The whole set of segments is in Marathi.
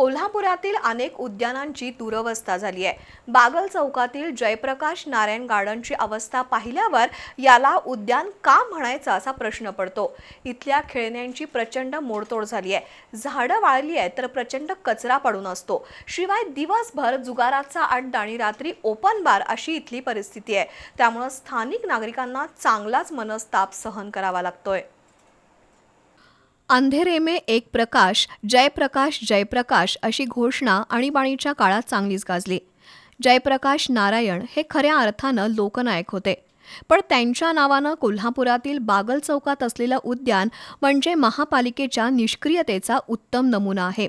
कोल्हापुरातील अनेक उद्यानांची दुरवस्था झाली आहे. बागल चौकातील जयप्रकाश नारायण गार्डनची अवस्था पाहिल्यावर याला उद्यान का म्हणायचं असा प्रश्न पडतो. इथल्या खेळण्यांची प्रचंड मोडतोड झाली आहे. झाडं वाळली आहेत तर प्रचंड कचरा पडून असतो. शिवाय दिवसभर जुगाराचा अड्डा आणि रात्री ओपन बार अशी इथली परिस्थिती आहे. त्यामुळं स्थानिक नागरिकांना चांगलाच मनस्ताप सहन करावा लागतोय. अंधेरे में एक प्रकाश जयप्रकाश जयप्रकाश अशी घोषणा आणीबाणीच्या काळात चांगलीच गाजली. जयप्रकाश नारायण हे खऱ्या अर्थानं लोकनायक होते. पण त्यांच्या नावानं कोल्हापुरातील बागल चौकात असलेलं उद्यान म्हणजे महापालिकेच्या निष्क्रियतेचा उत्तम नमुना आहे.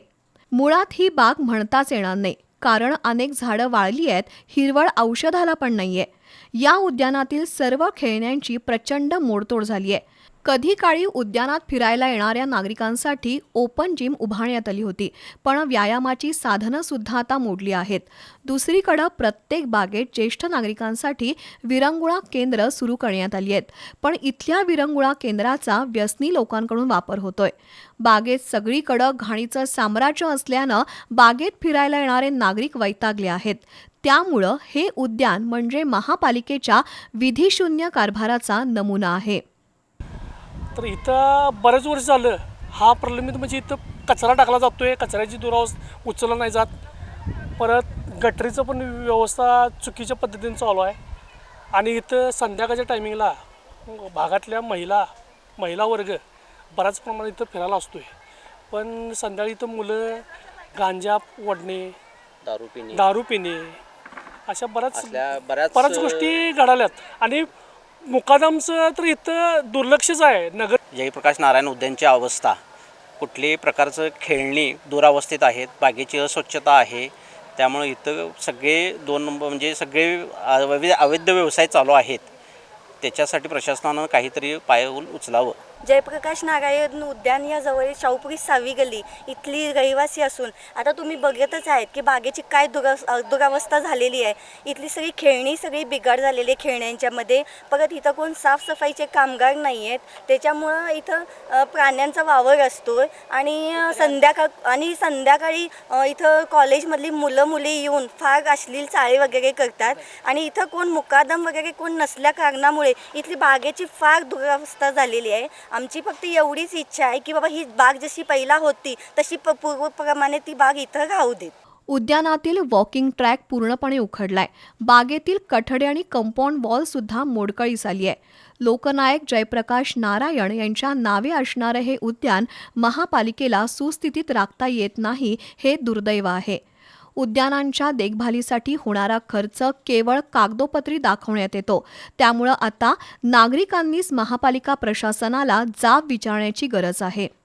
मुळात ही बाग म्हणताच येणार नाही कारण अनेक झाडं वाळली आहेत हिरवळ औषधाला पण नाहीये. या उद्यानातील सर्व खेळण्यांची प्रचंड मोडतोड झाली आहे कधी काळी उद्यानात फिरायला येणाऱ्या नागरिकांसाठी ओपन जिम उभारण्यात आली होती पण व्यायामाची साधनं सुद्धा आता मोडली आहेत. दुसरीकडं प्रत्येक बागेत ज्येष्ठ नागरिकांसाठी विरंगुळा केंद्र सुरू करण्यात आली आहेत पण इथल्या विरंगुळा केंद्राचा व्यसनी लोकांकडून वापर होतोय. बागेत सगळीकडं घाणीचं साम्राज्य असल्यानं बागेत फिरायला येणारे नागरिक वैतागले आहेत. त्यामुळं हे उद्यान म्हणजे महापालिकेच्या विधिशून्य कारभाराचा नमुना आहे. तर इथं बरेच वर्ष झालं हा प्रलंबित म्हणजे इथं कचरा टाकला जातो आहे कचऱ्याची दुरावस्था उचलला नाही जात. परत गटरीचं पण व्यवस्था चुकीच्या पद्धतीने चालू आहे. आणि इथं संध्याकाळच्या टायमिंगला भागातल्या महिला महिला वर्ग बऱ्याच प्रमाणात इथं फिरायला असतो आहे पण संध्याकाळी इथं मुलं गांजा ओढणे दारू पिणे. दारू पिणे अशा बऱ्याच बऱ्याच बऱ्याच गोष्टी घडाल्यात. आणि मुकादमचं तर इथं दुर्लक्षच आहे. नगर जयप्रकाश नारायण उद्यानची अवस्था. कुठल्याही प्रकारचं खेळणी दुरावस्थेत आहेत. बागेची अस्वच्छता आहे. त्यामुळे इथं सगळे दोन नंबर म्हणजे सगळे अवैध अवैध व्यवसाय चालू आहेत. त्याच्यासाठी प्रशासनानं काहीतरी पायऊल उचलावं. जयप्रकाश नारायण उद्यान या जवळ शाहूपुरी सावी गल्ली इथली रहिवासी असून आता तुम्ही बघतच आहेत की बागेची काय दुरा दुरावस्था झालेली आहे. इथली सगळी खेळणी सगळी बिघाड झालेली आहे खेळण्यांच्यामध्ये परत इथं कोण साफसफाईचे कामगार नाही आहेत. त्याच्यामुळं इथं प्राण्यांचा वावर असतो आणि संध्याकाळ आणि संध्याकाळी इथं कॉलेजमधली मुलं मुली येऊन फार अश्लील चाळे वगैरे करतात. आणि इथं कोण मुकादम वगैरे कोण नसल्या कारणामुळे इथली बागेची फार दुरावस्था झालेली आहे. आमची फक्त एवढीच इच्छा आहे की बाबा ही बाग जशी पहिला होती तशी प पूर्वप्रमाणे ती बाग इथं राहू देत. उद्यानातील वॉकिंग ट्रॅक पूर्णपणे उखडलाय. बागेतील कठडे आणि कंपाऊंड वॉल सुद्धा मोडकळीस आली आहे. लोकनायक जयप्रकाश नारायण यांच्या नावे असणारं हे उद्यान महापालिकेला सुस्थितीत राखता येत नाही हे दुर्दैव आहे. उद्यानांच्या देखभालीसाठी होणारा खर्च केवळ कागदोपत्री दाखवण्यात येतो. त्यामुळं आता नागरिकांनीच महापालिका प्रशासनाला जाब विचारण्याची गरज आहे.